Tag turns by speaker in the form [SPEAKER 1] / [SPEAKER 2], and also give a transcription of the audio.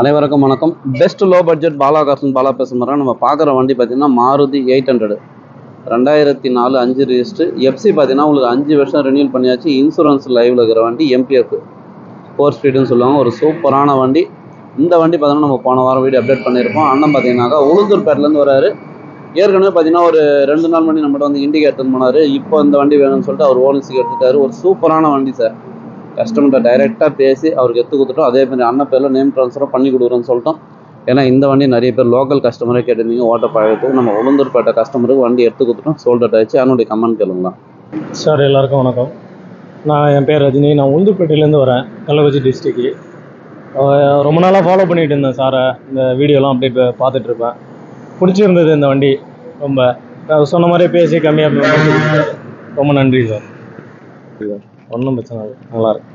[SPEAKER 1] அனைவருக்கும் வணக்கம். Best low budget Bala காசன் பாலா பேசுகிறோம் நம்ம பார்க்குற வண்டி பார்த்தீங்கன்னா மாருதி எயிட் ஹண்ட்ரடு ரெண்டாயிரத்தி நாலு அஞ்சு ரிஜிஸ்ட்ரு எஃப்சி பார்த்தீங்கன்னா உங்களுக்கு அஞ்சு வருஷம் ரெனியூல் பண்ணியாச்சு. இன்சூரன்ஸ் லைவில் இருக்கிற வண்டி எம்பிஎஃப் ஃபோர் ஸ்பீடுன்னு சொல்லுவாங்க. ஒரு சூப்பரான வண்டி. இந்த வண்டி பார்த்தீங்கன்னா நம்ம போன வாரம் வீடியோ அப்டேட் பண்ணியிருப்போம். அண்ணன் பார்த்தீங்கன்னாக்கா உளுந்தூர்பேட்டிலேருந்து வராரு. ஏற்கனவே பார்த்தீங்கன்னா ஒரு ரெண்டு நாள் மணி நம்மகிட்ட வந்து இண்டிகேட்டர் போனார். இப்போ இந்த வண்டி வேணும்னு சொல்லிட்டு அவர் ஓனர்ஸுக்கு எடுத்துட்டாரு. ஒரு சூப்பரான வண்டி சார். கஸ்டமர்கிட்ட டைரெக்டாக பேசி அவருக்கு எடுத்து கொடுத்துட்டோம். அதே மாதிரி அண்ணன் பேரில் நேம் ட்ரான்ஸ்ஃபரும் பண்ணி கொடுக்குறோன்னு சொல்லிட்டோம். ஏன்னா இந்த வண்டி நிறைய பேர் லோக்கல் கஸ்டமரே கேட்டிருந்தீங்க ஓட்ட பழகத்துக்கு நம்ம உளுந்தூர்பேட்டை கஸ்டமருக்கு வண்டி எடுத்து கொடுத்துட்டோம். சோல்டர் ஆயிடுச்சு அதனுடைய கமெண்ட் கேளுங்களா
[SPEAKER 2] சார் எல்லாருக்கும் வணக்கம். நான் என் பேர் ரஜினி. நான் உளுந்தூர்பேட்டையிலேருந்து வரேன் கள்ளக்குறிச்சி டிஸ்ட்ரிக்கு ரொம்ப நாளாக ஃபாலோ பண்ணிட்டு இருந்தேன் சாரை. இந்த வீடியோலாம் அப்டேட் பார்த்துட்டு இருப்பேன். பிடிச்சிருந்தது இந்த வண்டி ரொம்ப. சொன்ன மாதிரியே பேசி கம்மியாக ரொம்ப நன்றி சார். ஒன்றும் பிரச்சனை இல்லை. நல்லாயிருக்கு